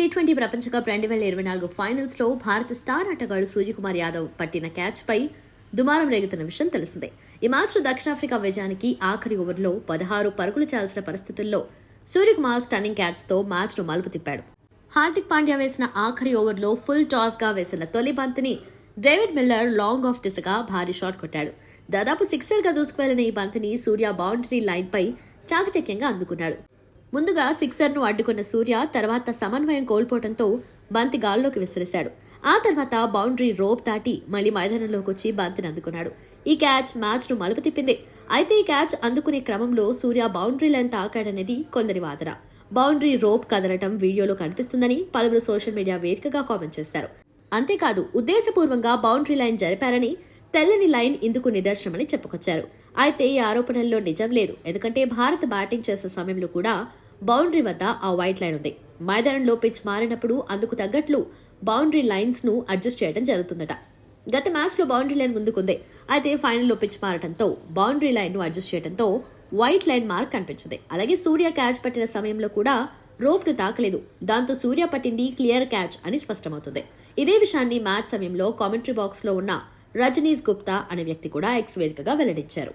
T twenty ప్రపంచ cup రెండు వేల ఇరవై నాలుగు ఫైనల్స్లో భారత స్టార్ ఆటగాడు సూర్యకుమార్ యాదవ్ పట్టిన క్యాచ్ పై దుమారం రేగుతున్న విషయం తెలిసిందే. ఈ మ్యాచ్ దక్షిణాఫ్రికా విజయానికి ఆఖరి ఓవర్లో పదహారు పరుగులు చేయాల్సిన పరిస్థితుల్లో సూర్యకుమార్ స్టన్నింగ్ క్యాచ్తో మ్యాచ్ మలుపు తిప్పాడు. హార్దిక్ పాండ్యా వేసిన ఆఖరి ఓవర్లో ఫుల్ టాస్గా వేసిన తొలి బంతిని డేవిడ్ మిల్లర్ లాంగ్ ఆఫ్ దిశగా భారీ షాట్ కొట్టాడు. దాదాపు సిక్సర్గా దూసుకువెళ్ళిన ఈ బంతిని సూర్య బౌండరీ లైన్ పై చాకచక్యంగా అందుకున్నాడు. ముందుగా సిక్సర్ను అడ్డుకున్న సూర్య తర్వాత సమన్వయం కోల్పోవడంతో బంతి గాల్లోకి విసిరేశాడు. ఆ తర్వాత బౌండరీ రోప్ దాటి మళ్ళీ మైదానంలోకి వచ్చి బంతిని అందుకున్నాడు. ఈ క్యాచ్ మ్యాచ్ను మలుపు తిప్పింది. అయితే ఈ క్యాచ్ అందుకునే క్రమంలో సూర్య బౌండరీ లైన్ తాకాడనేది కొందరి వాదన. బౌండరీ రోప్ కదలటం వీడియోలో కనిపిస్తుందని పలువురు సోషల్ మీడియా వేదికగా కామెంట్ చేశారు. అంతేకాదు ఉద్దేశపూర్వంగా బౌండరీ లైన్ జరిపారని తెల్లని లైన్ ఇందుకు నిదర్శనమని చెప్పుకొచ్చారు. అయితే ఈ ఆరోపణల్లో నిజం లేదు. ఎందుకంటే భారత్ బ్యాటింగ్ చేసే సమయంలో కూడా బౌండరీ వద్ద ఆ వైట్ లైన్ ఉంది. మైదానంలో పిచ్ మారినప్పుడు అందుకు తగ్గట్లు బౌండరీ లైన్స్ను అడ్జస్ట్ చేయడం జరుగుతుందట. గత మ్యాచ్లో బౌండరీ లైన్ ముందుకుంది. అయితే ఫైనల్లో పిచ్ మారటంతో బౌండరీ లైన్ను అడ్జస్ట్ చేయడంతో వైట్ లైన్ మార్క్ కనిపించింది. అలాగే సూర్య క్యాచ్ పట్టిన సమయంలో కూడా రోప్ను తాకలేదు. దాంతో సూర్య పట్టింది క్లియర్ క్యాచ్ అని స్పష్టమవుతుంది. ఇదే విషయాన్ని మ్యాచ్ సమయంలో కామెంటరీ బాక్స్లో ఉన్న రజనీష్ గుప్తా అనే వ్యక్తి కూడా ఎక్స్ వేదికగా వెల్లడించారు.